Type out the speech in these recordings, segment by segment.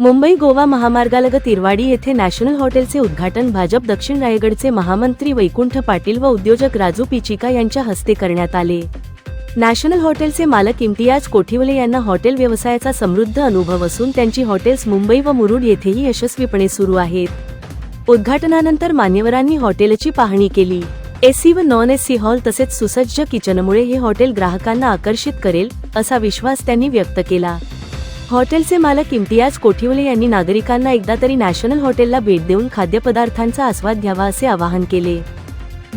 मुंबई गोवा महामार्गालगत तिरवाडी येथे नॅशनल हॉटेलचे उद्घाटन भाजप दक्षिण रायगडचे महामंत्री वैकुंठ पाटील व उद्योजक राजू पिचिका यांच्या हस्ते करण्यात आले. नॅशनल हॉटेलचे मालक इम्तियाज कोठिवले यांना हॉटेल व्यवसायाचा समृद्ध अनुभव असून त्यांची हॉटेल्स मुंबई व मुरुड येथेही यशस्वीपणे सुरू आहेत. उद्घाटनानंतर मान्यवरांनी हॉटेलची पाहणी केली. एसी व नॉन एसी हॉल तसेच सुसज्ज किचनमुळे हे हॉटेल ग्राहकांना आकर्षित करेल असा विश्वास त्यांनी व्यक्त केला. हॉटेलचे मालक इम्तियाज कोठिवले यांनी नागरिकांना एकदा तरी नॅशनल हॉटेलला भेट देऊन खाद्यपदार्थांचा आस्वाद घ्यावा असे आवाहन केले.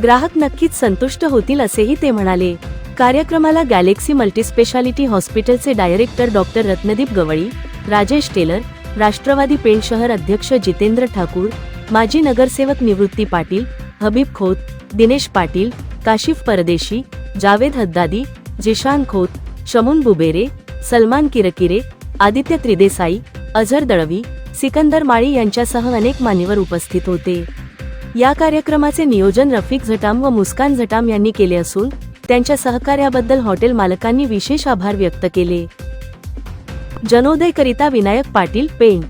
ग्राहक नक्कीच संतुष्ट होतील असेही ते म्हणाले. कार्यक्रमाला गॅलेक्सी मल्टीस्पेशालिटी हॉस्पिटलचे डायरेक्टर डॉक्टर रत्नदीप गवळी राजेश टेलर राष्ट्रवादी पेण शहर अध्यक्ष जितेंद्र ठाकूर माजी नगरसेवक निवृत्ती पाटील हबीब खोत दिनेश पाटील काशिफ परदेशी जावेद हद्दादी जिशान खोत शमून बुबेरे सलमान किरकिरे आदित्य त्रिदेसाई अझर दळवी सिकंदर माळी यांच्यासह अनेक मान्यवर उपस्थित होते. या कार्यक्रमाचे नियोजन रफिक झटाम व मुस्कान झटाम यांनी केले असून त्यांच्या सहकार्याबद्दल हॉटेल मालकांनी विशेष आभार व्यक्त केले. जनोदयकरिता विनायक पाटील पेण.